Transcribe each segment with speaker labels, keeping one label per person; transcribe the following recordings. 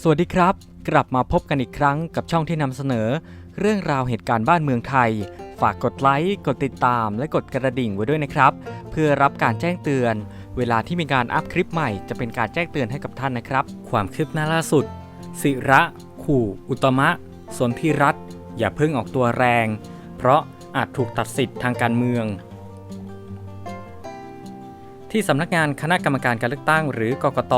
Speaker 1: สวัสดีครับ กลับมาพบกันอีกครั้งกับช่องที่นำเสนอ เรื่องราวเหตุการณ์บ้านเมืองไทย ฝากกดไลค์กดติดตาม และกดกระดิ่งไว้ด้วยนะครับ เพื่อรับการแจ้งเตือน เวลาที่มีการอัพคลิปใหม่จะเป็นการแจ้งเตือนให้กับท่านนะครับ ความคืบหน้าล่าสุดศิระ ขู่ อุตมะ สนธิรัตน์อย่าเพิ่งออกตัวแรง เพราะอาจถูกตัดสิทธิ์ทางการเมือง ที่สำนักงานคณะกรรมการการเลือกตั้ง หรือกกต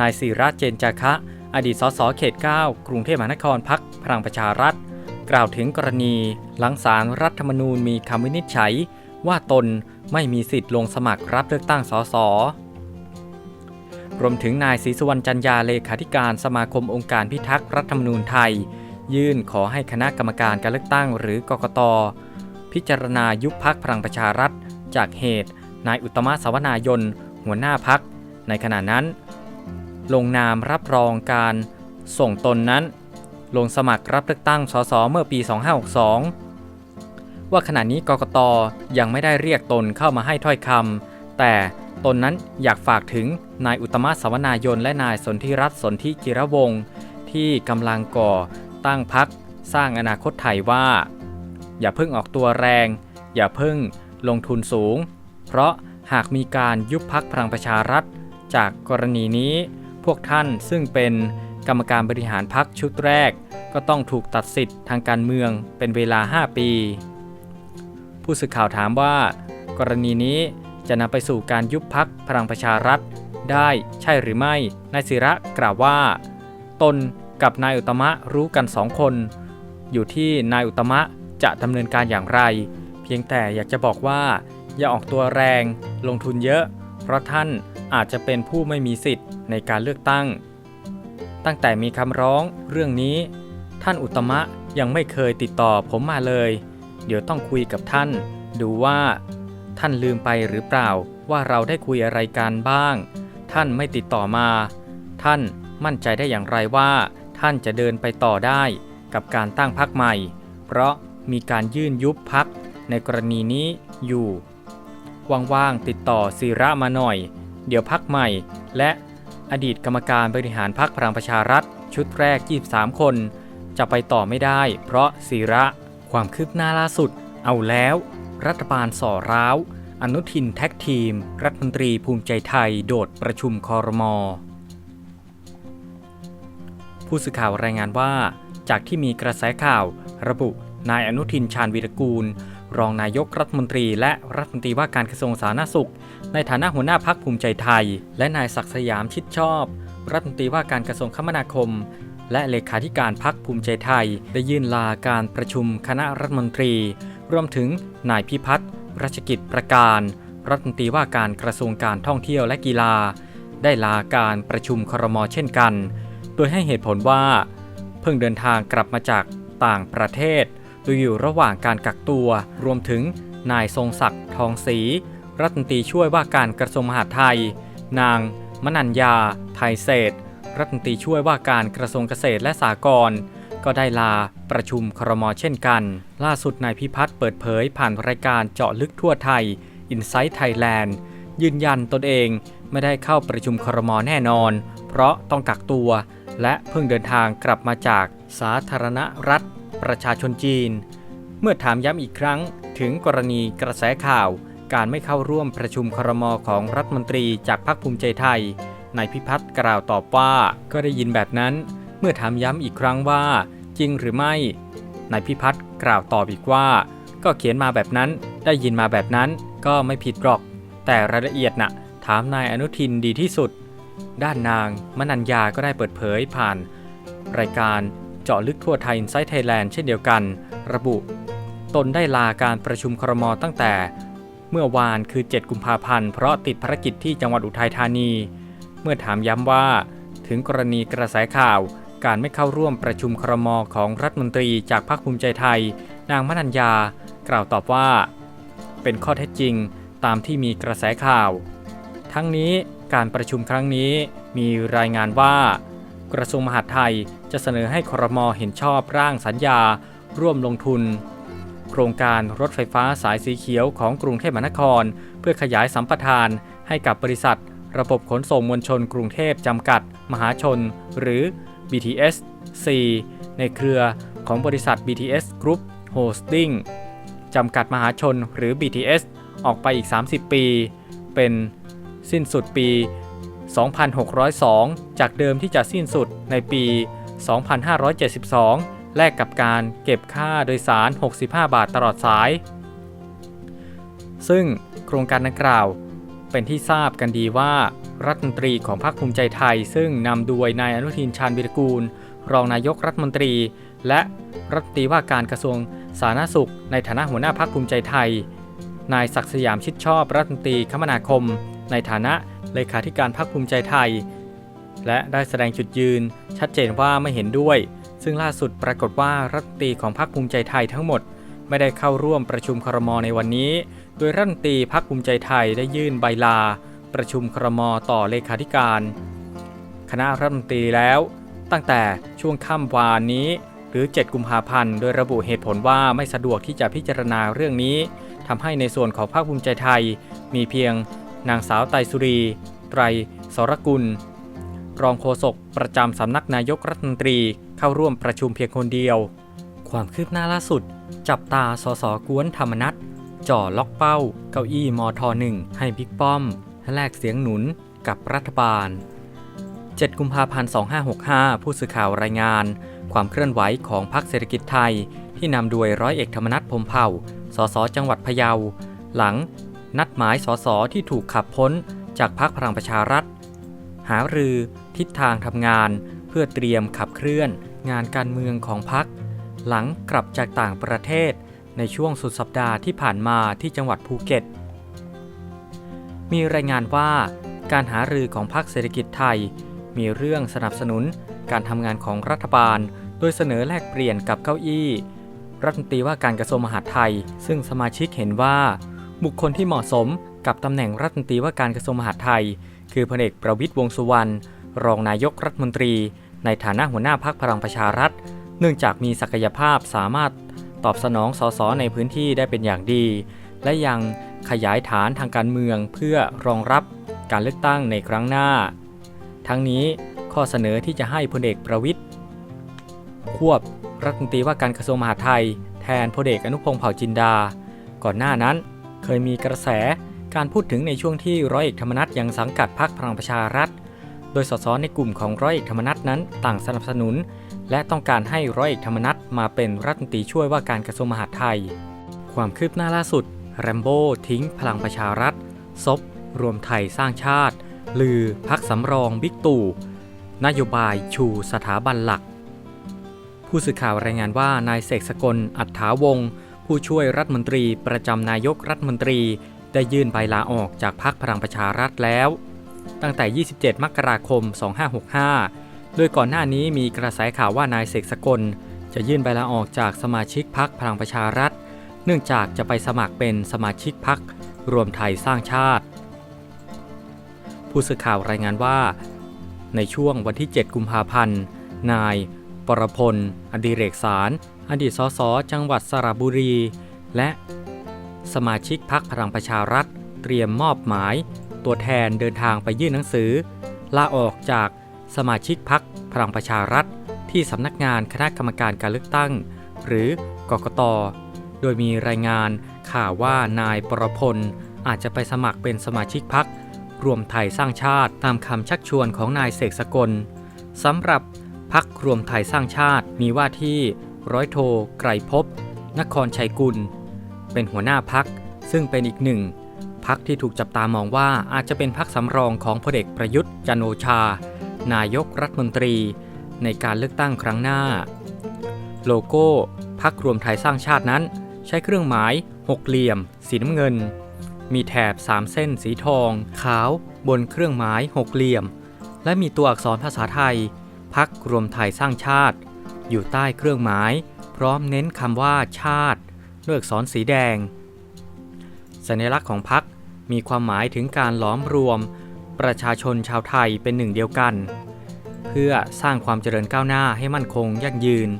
Speaker 1: นายศิระเจนจาคะ อดีตสสเขต 9 กรุงเทพมหานครพักพลังประชารัฐ กล่าวถึงกรณี หลังศารรัฐธรรมนูญมีคำวินิจฉัย ว่าตนไม่มีสิทธิ์ลงสมัครรับเลือกตั้งสสรวมถึงนายศรีสุวรรณจันยาเลขาธิการสมาคมองค์การพิทักษ์รัฐธรรมนูญไทย ยื่นขอให้คณะกรรมการการเลือกตั้งหรือกกต พิจารณายุบพักพลังประชารัฐ จากเหตุ นายอุตตมะสาวนายน หัวหน้าพัก ในขณะนั้น ลงนามรับรองการส่งตนนั้น ลงสมัครรับเลือกตั้งสสเมื่อปี 2562 ว่าขณะนี้กกตยังไม่ได้เรียกตนเข้ามาให้ถ้อยคำแต่ตนนั้นอยากฝากถึงนายอุตมะสวนายนและนายสนธิรัตน์สนธิจิรวงศ์ที่กำลังก่อตั้งพักสร้างอนาคตไทยว่า อย่าเพิ่งออกตัวแรง อย่าเพิ่งลงทุนสูง เพราะหากมีการยุบพักพลังประชารัฐ จากกรณีนี้ พวกท่านซึ่งเป็นกรรมการบริหารพักชุดแรก ก็ต้องถูกตัดสิทธิ์ทางการเมืองเป็นเวลา 5 ปี ผู้สื่อข่าวถามว่า กรณีนี้จะนำไปสู่การยุบพักพลังประชารัฐได้ใช่หรือไม่ นายศิระกล่าวว่า ตนกับนายอุตมะรู้กันสองคน อยู่ที่นายอุตมะจะดำเนินการอย่างไร เพียงแต่อยากจะบอกว่า อย่าออกตัวแรง ลงทุนเยอะ เพราะท่าน อาจจะเป็นผู้ไม่มีสิทธิ์ในการเลือกตั้ง ตั้งแต่มีคำร้องเรื่องนี้ ท่านอุตมะยังไม่เคยติดต่อผมมาเลย เดี๋ยวต้องคุยกับท่าน ดูว่า ท่านลืมไปหรือเปล่าว่าเราได้คุยอะไรกันบ้าง ท่านไม่ติดต่อมา ท่านมั่นใจได้อย่างไรว่า ท่านจะเดินไปต่อได้กับการตั้งพักใหม่ เพราะมีการยื่นยุบพักในกรณีนี้อยู่ ว่างๆติดต่อศิระมาหน่อย เดี๋ยวพักใหม่ และอดีตกรรมการบริหารพักพลังประชารัฐ ชุดแรก 23 คน จะไปต่อไม่ได้ เพราะศิระความคืบหน้าล่าสุด เอาแล้ว รัฐบาลส่อร้าว อนุทินแท็กทีม รัฐมนตรีภูมิใจไทย โดดประชุมคอรมอผู้สื่อข่าวรายงานว่า จากที่มีกระแสข่าว ระบุนายอนุทินชาญวีรกูล รองนายกรัฐมนตรี และรัฐมนตรีว่าการกระทรวงสาธารณสุข ในฐานะหัวหน้าพักภูมิใจไทย และนายศักดิ์สยามชิดชอบ รัฐมนตรีว่าการกระทรวงคมนาคม และเลขาธิการพักภูมิใจไทย ได้ยื่นลาการประชุมคณะรัฐมนตรี รวมถึงนายพิพัฒน์รัชกิจประการ รัฐมนตรีว่าการกระทรวงการท่องเที่ยวและกีฬา ได้ลาการประชุมครมเช่นกัน โดยให้เหตุผลว่า เพิ่งเดินทางกลับมาจากต่างประเทศ โดยอยู่ระหว่างการกักตัว รวมถึงนายทรงศักดิ์ทองศรีรัฐมนตรีช่วยว่าการกระทรวงมหาดไทย นาง มนัญญา ไทยเศษรัฐมนตรีช่วยว่าการกระทรวงเกษตรและสหกรณ์ก็ได้ลาประชุมครมเช่นกัน ล่าสุดนายพิพัฒน์เปิดเผยผ่านรายการเจาะลึกทั่วไทย Insight Thailand ยืนยันตนเองไม่ได้เข้าประชุมครมแน่นอน เพราะต้องกักตัว และเพิ่งเดินทางกลับมาจากสาธารณรัฐ ประชาชนจีน เมื่อถามย้ำอีกครั้งถึงกรณีกระแสข่าว การไม่เข้าร่วมประชุมครมของรัฐมนตรีจากพรรคภูมิใจไทยนายพิพัฒน์กล่าวตอบว่าก็ได้ยินแบบนั้น เมื่อถามย้ำอีกครั้งว่า จริงหรือไม่นายพิพัฒน์กล่าวตอบอีกว่า ก็เขียนมาแบบนั้นได้ยินมาแบบนั้นก็ไม่ผิดหรอก แต่รายละเอียดน่ะถามนายอนุทินดีที่สุด ด้านนางมนัญญาก็ได้เปิดเผยผ่าน รายการ จาะลึกทั่วไทย Insight Thailand เช่นเดียวกัน ระบุ ตนได้ลาการประชุมครมตั้งแต่ เมื่อวานคือ 7 กุมภาพันธ์เพราะติดภารกิจที่จังหวัดอุทัยธานี เมื่อถามย้ำว่า ถึงกรณีกระแสข่าว การไม่เข้าร่วมประชุมครมของรัฐมนตรีจากพรรคภูมิใจไทย นางมนัญญา กล่าวตอบว่า เป็นข้อเท็จจริงตามที่มีกระแสข่าว ทั้งนี้การประชุมครั้งนี้มีรายงานว่ากระทรวงมหาดไทย จะเสนอให้ครมเห็นชอบร่างสัญญา ร่วมลงทุน โครงการรถไฟฟ้าสายสีเขียวของกรุงเทพมหานคร เพื่อขยายสัมปทานให้กับบริษัท ระบบขนส่งมวลชนกรุงเทพจำกัด มหาชน หรือ BTS C ในเครือของบริษัท BTS Group Hosting จำกัดมหาชนหรือ BTS ออกไปอีก 30 ปี เป็นสิ้นสุดปี 2602 จากเดิมที่จะสิ้นสุดในปี 2572 แลกกับการเก็บค่าโดยสาร 65 บาทตลอดสาย ซึ่งโครงการดังกล่าวเป็นที่ทราบกันดีว่ารัฐมนตรีของพรรคภูมิใจไทย ซึ่งนำโดยนายอนุทินชาญวิรกูล รองนายกรัฐมนตรี และรัฐมนตรีว่าการกระทรวงสาธารณสุข ในฐานะหัวหน้าพรรคภูมิใจไทย นายศักดิ์สยามชิดชอบรัฐมนตรีคมนาคม ในฐานะเลขาธิการพรรคภูมิใจไทย และได้แสดงจุดยืน ชัดเจนว่าไม่เห็นด้วย ซึ่งล่าสุดปรากฏว่ารัฐมนตรีของพรรคภูมิใจไทยทั้งหมด ไม่ได้เข้าร่วมประชุมครมในวันนี้ โดยรัฐมนตรีพรรคภูมิใจไทยได้ยื่นใบลา ประชุมครมต่อเลขาธิการ คณะรัฐมนตรีแล้ว ตั้งแต่ช่วงค่ำวานนี้ หรือ 7 กุมภาพันธ์ โดยระบุเหตุผลว่าไม่สะดวกที่จะพิจารณาเรื่องนี้ทำให้ในส่วนของพรรคภูมิใจไทย มีเพียงนางสาวไตรสุรี ไตรสรกุล รองโฆษกประจำสำนักนายกรัฐมนตรีเข้าร่วมประชุมเพียงคนเดียว ความคืบหน้าล่าสุด จับตาสสกวนธรรมนัฐจ่อล็อกเป้า เก้าอี้มทหนึ่งให้บิ๊กป้อมแลกเสียงหนุนกับรัฐบาล 7 กุมภาพันธ์ 2565 ผู้สื่อข่าวรายงาน ความเคลื่อนไหวของพรรคเศรษฐกิจไทย ที่นำโดยร้อยเอกธรรมนัฐพมเผ่า สสจังหวัดพะเยา หลัง นัดหมายสสที่ถูกขับพ้นจากพรรคพลังประชารัฐ หารือทิศทางทำงานเพื่อเตรียมขับเคลื่อน งานการเมืองของพรรคหลังกลับจากต่างประเทศ ในช่วงสุดสัปดาห์ที่ผ่านมาที่จังหวัดภูเก็ต มีรายงานว่าการหารือของพรรคเศรษฐกิจไทย มีเรื่องสนับสนุนการทำงานของรัฐบาล โดยเสนอแลกเปลี่ยนกับเก้าอี้ รัฐมนตรีว่าการกระทรวงมหาดไทย ซึ่งสมาชิกเห็นว่า บุคคลที่เหมาะสมกับตำแหน่งรัฐมนตรีว่าการกระทรวงมหาดไทย คือพลเอกประวิตยวงษ์สุวรรณ รองนายกรัฐมนตรี ในฐานะหัวหน้าพักพลังประชารัฐ เนื่องจากมีศักยภาพสามารถตอบสนองสสในพื้นที่ได้เป็นอย่างดี และยังขยายฐานทางการเมืองเพื่อรองรับการเลือกตั้งในครั้งหน้า ทั้งนี้ข้อเสนอที่จะให้พลเอกประวิทย์ควบรัฐมนตรีว่าการกระทรวงมหาดไทย แทนพลเอกอนุพงษ์เผ่าจินดา ก่อนหน้านั้นเคยมีกระแสการพูดถึงในช่วงที่ร้อยเอกธรรมนัฐยังสังกัดพรรคพลังประชารัฐ โดยสสในกลุ่มของร้อยเอกธรรมนัฐนั้นต่างสนับสนุน และต้องการให้ร้อยเอกธรรมนัฐมาเป็นรัฐมนตรีช่วยว่าการกระทรวงมหาดไทย ความคืบหน้าล่าสุด แรมโบ้ทิ้งพลังประชารัฐซบรวมไทยสร้างชาติ ลือพักสำรองบิ๊กตู่ นโยบายชูสถาบันหลัก ผู้สื่อข่าวรายงานว่านายเสกสกลอัฏฐาวงศ์ผู้ช่วยรัฐมนตรีประจำนายกรัฐมนตรี ได้ยื่นใบลาออกจากพรรคพลังประชารัฐแล้ว ตั้งแต่ 27 มกราคม 2565 โดยก่อนหน้านี้มีกระแสข่าวว่านายเสกสกล จะยื่นใบลาออกจากสมาชิกพรรคพลังประชารัฐ เนื่องจากจะไปสมัครเป็นสมาชิกพรรครวมไทยสร้างชาติ ผู้สื่อข่าวรายงานว่า ในช่วงวันที่ 7 กุมภาพันธ์ นาย ปรพล อดิเรกสาร อดีตสสจังหวัดสระบุรี และสมาชิกพรรคพลังประชารัฐ เตรียมมอบหมาย ตัวแทนเดินทางไปยื่นหนังสือ ลาออกจากสมาชิกพรรคพลังประชารัฐ ที่สำนักงานคณะกรรมการการเลือกตั้ง หรือกกต โดยมีรายงานข่าวว่านายปรพลอาจจะไปสมัครเป็นสมาชิกพรรครวมไทยสร้างชาติตามคำชักชวนของนายเสกสกลสำหรับพักรวมไทยสร้างชาติมีว่าที่ร้อยโทไกรภพนครชัยกุล เป็นหัวหน้าพักซึ่งเป็นอีกหนึ่ง พักที่ถูกจับตามองว่าอาจจะเป็นพักสำรองของพลเอกประยุทธ์จันโอชา นายกรัฐมนตรี ในการเลือกตั้งครั้งหน้า โลโก้พักรวมไทยสร้างชาตินั้น ใช้เครื่องหมายหกเหลี่ยม สีน้ำเงิน มีแถบ 3 เส้นสีทอง ขาวบนเครื่องหมายหกเหลี่ยม และมีตัวอักษรภาษาไทย พักรวมไทยสร้างชาติ อยู่ใต้เครื่องหมาย พร้อมเน้นคำว่าชาติด้วยอักษรสีแดง สัญลักษณ์ของพักมีความหมายถึงการหลอมรวม ประชาชนชาวไทยเป็นหนึ่งเดียวกัน เพื่อสร้างความเจริญก้าวหน้าให้มั่นคงยั่งยืน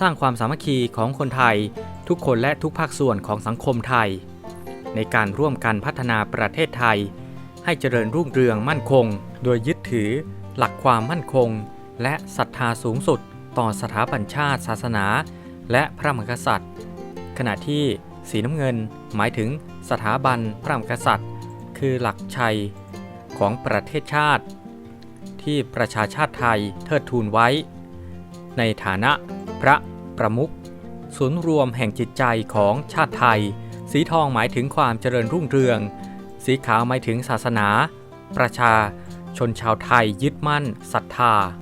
Speaker 1: สร้างความสามัคคีของคนไทยทุกคนและทุกภาคส่วนของสังคมไทย ในการร่วมกันพัฒนาประเทศไทย ให้เจริญรุ่งเรืองมั่นคง โดยยึดถือ หลักความมั่นคง และศรัทธาสูงสุด ต่อสถาบันชาติศาสนา และพระมหากษัตริย์ ขณะที่สีน้ำเงินหมายถึง สถาบันพระมหากษัตริย์ คือหลักชัยของประเทศชาติ ที่ประชาชาติไทยเทิดทูนไว้ ในฐานะพระประมุขศูนย์รวมแห่งจิตใจของชาติไทย สีทองหมายถึงความเจริญรุ่งเรือง สีขาวหมายถึงศาสนา ประชาชนชาวไทยยึดมั่นศรัทธา